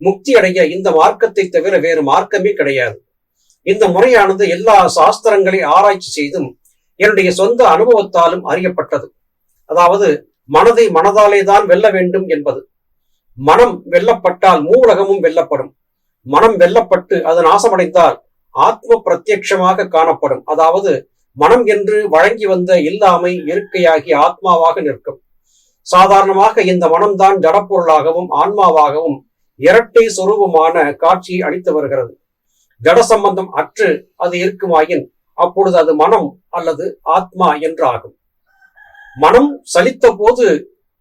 முக்தி அடைய இந்த மார்க்கத்தை தவிர வேறு மார்க்கமே கிடையாது. இந்த முறையானது எல்லா சாஸ்திரங்களை ஆராய்ச்சி செய்தும் என்னுடைய சொந்த அனுபவத்தாலும் அறியப்பட்டது. அதாவது மனதை மனதாலே தான் வெல்ல வேண்டும் என்பது. மனம் வெல்லப்பட்டால் மூலகமும் வெல்லப்படும். மனம் வெல்லப்பட்டு அது நாசமடைந்தால் ஆத்ம பிரத்யட்சமாக காணப்படும். அதாவது மனம் என்று வழங்கி வந்த இல்லாமை இருக்கையாகி ஆத்மாவாக நிற்கும். சாதாரணமாக இந்த மனம்தான் ஜடப்பொருளாகவும் ஆன்மாவாகவும் இரட்டை சொரூபமான காட்சியை அளித்து வருகிறது. ஜட சம்பந்தம் அற்று அது இருக்குமாயின் அப்பொழுது அது மனம் அல்லது ஆத்மா என்று ஆகும் மனம் சலித்த போது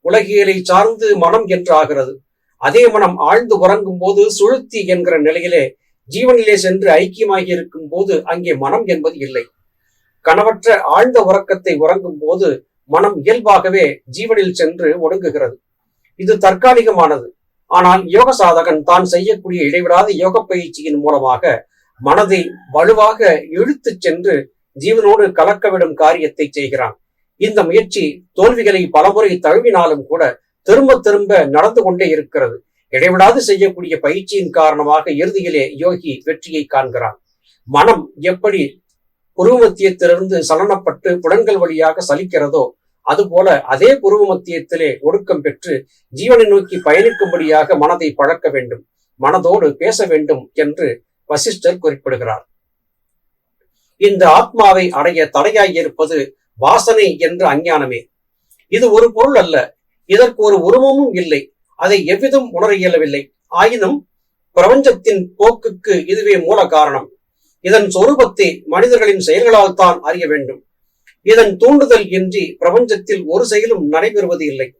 உலகியலை சார்ந்து மனம் என்று ஆகிறது அதே மனம் ஆழ்ந்து உறங்கும் போது சுழுத்தி என்கிற நிலையிலே ஜீவனிலே சென்று ஐக்கியமாகி இருக்கும் போது அங்கே மனம் என்பது இல்லை. கணவற்ற ஆழ்ந்த உறக்கத்தை உறங்கும் போது மனம் இயல்பாகவே ஜீவனில் சென்று ஒடுங்குகிறது. இது தற்காலிகமானது. ஆனால் யோக சாதகன் தான் செய்யக்கூடிய இடைவிடாத யோக பயிற்சியின் மூலமாக மனதை வலுவாக இழுத்துச் சென்று ஜீவனோடு கலக்கவிடும் காரியத்தை செய்கிறான். இந்த முயற்சி தோல்விகளை பலமுறை தழுவினாலும் கூட திரும்ப திரும்ப நடந்து கொண்டே இருக்கிறது. இடைவிடாது செய்யக்கூடிய பயிற்சியின் காரணமாக இறுதியிலே யோகி வெற்றியை காண்கிறான். மனம் எப்படி குருமத்தியத்திலிருந்து சலனப்பட்டு புலன்கள் வழியாக சலிக்கிறதோ அதுபோல அதே குருவு மத்தியத்திலே ஒடுக்கம் பெற்று ஜீவனை நோக்கி பயணிக்கும்படியாக மனதை பழக்க வேண்டும் மனதோடு பேச வேண்டும் என்று வசிஷ்டர் குறிப்பிடுகிறார். இந்த ஆத்மாவை அடைய தடையாயிருப்பது வாசனை என்ற அஞ்ஞானமே. இது ஒரு பொருள் அல்ல இதற்கு ஒரு உருவமும் இல்லை அதை எவ்விதம் உணர இயலவில்லை. ஆயினும் பிரபஞ்சத்தின் போக்குக்கு இதுவே மூல காரணம். இதன் சொரூபத்தை மனிதர்களின் செயல்களால் தான் அறிய வேண்டும். இதன் தூண்டுதல் இன்றி பிரபஞ்சத்தில் ஒரு செயலும் நடைபெறுவது இல்லை.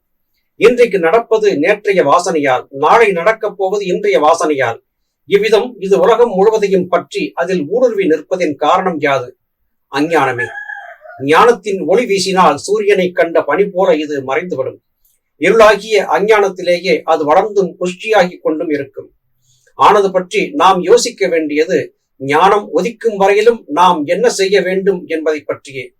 இன்றைக்கு நடப்பது நேற்றைய வாசனையால் நாளை நடக்கப் போவது இன்றைய வாசனையால். இவ்விதம் இது உலகம் முழுவதையும் பற்றி அதில் ஊடுருவி நிற்பதின் காரணம் யாது? அஞ்ஞானமே. ஞானத்தின் ஒளி வீசினால் சூரியனை கண்ட பனி போல இது மறைந்துவிடும். இருளாகிய அஞ்ஞானத்திலேயே அது வளர்ந்தும் புஷ்டியாகி கொண்டும் இருக்கும். ஆனது பற்றி நாம் யோசிக்க வேண்டியது ஞானம் ஒதிக்கும் வரையிலும் நாம் என்ன செய்ய வேண்டும் என்பதை பற்றியே.